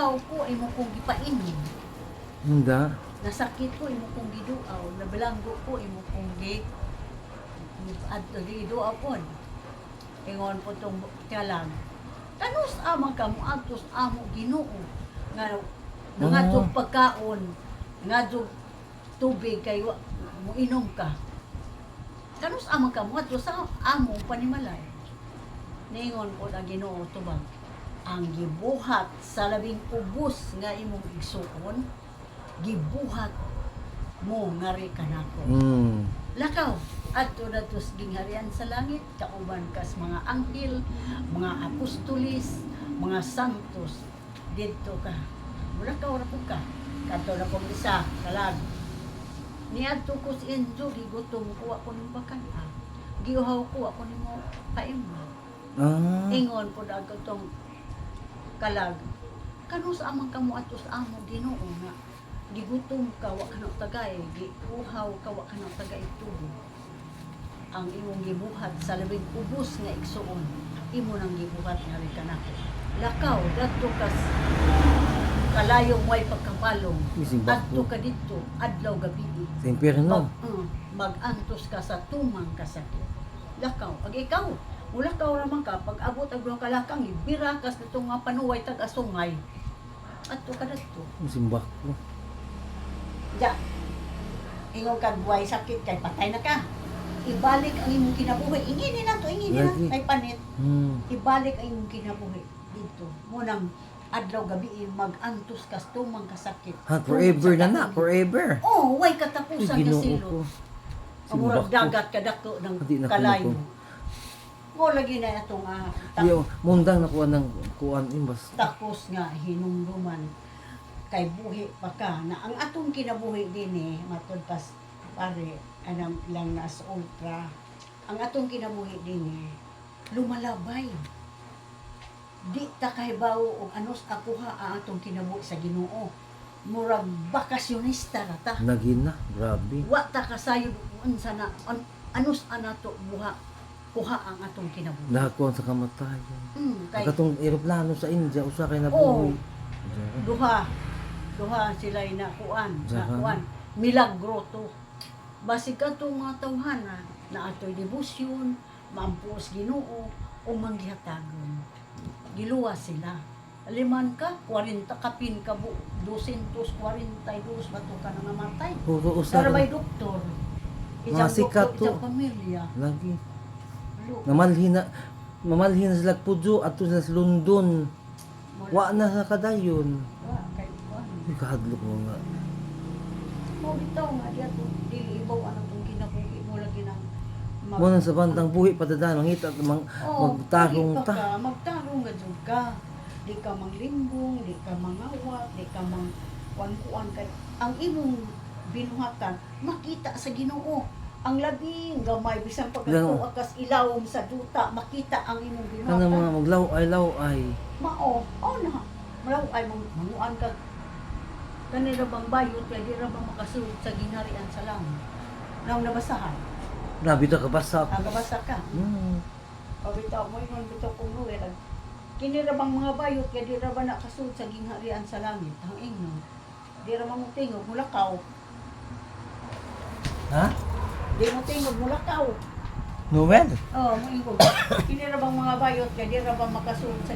Giuhaw ko imo kong gipainom. Hunda. Nasakit ko imo kong giduaw, nabilanggo ko imo kong gi at giduaw po. Ingon po tong kalang. Kanus amang kamo atos amo Ginoo nga nga Oo. pagkaon, nga tubig kay wa mo inom ka. Kanus amang kamo atos amo panimalay. Ningon po ang Ginoo tubang ang gibuhat sa labing ubos nga imong igsuon gibuhat mo nga ri kanako. Mm. Lakaw adto datos gingharian sa langit kauban kas mga anghel, mga apostolis, mga santos didto ka. Mulakaw ra pud ka. Kadto na kong isa kalag. Niadto ko si Enzo gigutom ko ako ning bakan. Giuhaw ko ako nimo kaimo. Ah. Ingon po na kalag. Kanus amang kamo atos amo Ginoo nga gigutom ka wa kana tagay, giuhaw ka wa kana tagay tubig. Ang imong gibuhat sa labing ubos nga igsuon, imo nang gibuhat nga rin kanako. Lakaw dadto kas kalayo mo'y pagkapalong. Adto ka dito, adlaw gabi. Sa impyerno. Mag, uh, mag-antos ka sa tumang kasakit. Lakaw, ag ikaw, mula ka raman ka, pag abot ang mga kalakang, bira kas nito nga panuway tag asungay. Ato ka dito. Ising bakbo. Ja, ingon ka buhay sakit kay patay na ka. Ibalik ang imong kinabuhi. Inginin na to, inginin na. Kay panit. Hmm. Ibalik ang imong kinabuhi dito. Munang adlaw gabi mag-antos kas tumang kasakit. Ha, forever na na, forever. Oh, way Ay, katapusan na silo. ko. Ang murag dagat kadako ng na kalayo. kuno Mo lagi na itong ah, tak- Yo, mundang nakuha ng kuan imbas. takos nga hinumduman kay buhi pa ka na. Ang atong kinabuhi din eh matod pas pare anam lang nas ultra. Ang atong kinabuhi din eh lumalabay. Di ta kahibaw og anos akuha ang atong kinabuhi sa Ginoo. Murag bakasyonista ra ta. Nagina, grabe. wa ta kasayod unsa na an, anos anato buha kuha ang atong kinabuhi Nakakuha sa kamatayan. mm, kay Katong eroplano sa India, usa kay nabuhi. duha duha sila na kuan na Jahan. kuan milagro to basig ka to mga tawhana na atoy debosyon maampuos Ginoo o manggihatagon giluwa sila liman ka 40 kapin ka bu 242 bato ka na namatay Puro usa. Para ka- may doktor isang sikat doktor to. isang pamilya Lagi. Lo, Namalhin na mamalhin na sila pudyo at sa London. Wa na sa kadayon. wa kay kuan mo nga. mo bitaw nga diya to dili ibaw ano tong kinabuhi mo lagi nang mag- Mo nang sa bantang buhi padadaan mangita at mang magtarong ta. magtarong nga jud ka. Di ka manglimbong, di ka mangawat, di ka mang kuan-kuan kay ang imong binuhatan makita sa Ginoo. Ang labing gamay bisan pag Lang- akas ilawom sa duta makita ang imong Ano binuhatan. mga maglaw ay law ay. Mao, oh na. Malaw ay mang manguan ka. Kanila bang bayot kay di ra ba makasulod sa ginharian sa langit. Nang nabasahan, Grabe ta kabasa ang ako. kabasa ka. Hmm. Pabitaw mo yun, bitaw kong luwi. Kini ra bang mga bayot, kaya di ra ba sa gingharian sa langit, ang ingno. Di ra mo tingog, mulakaw. Ha? Di mo tingog, mulakaw. Noel? Oo, oh, mo ingog. Ra bang mga bayot, kaya di ra ba makasunod sa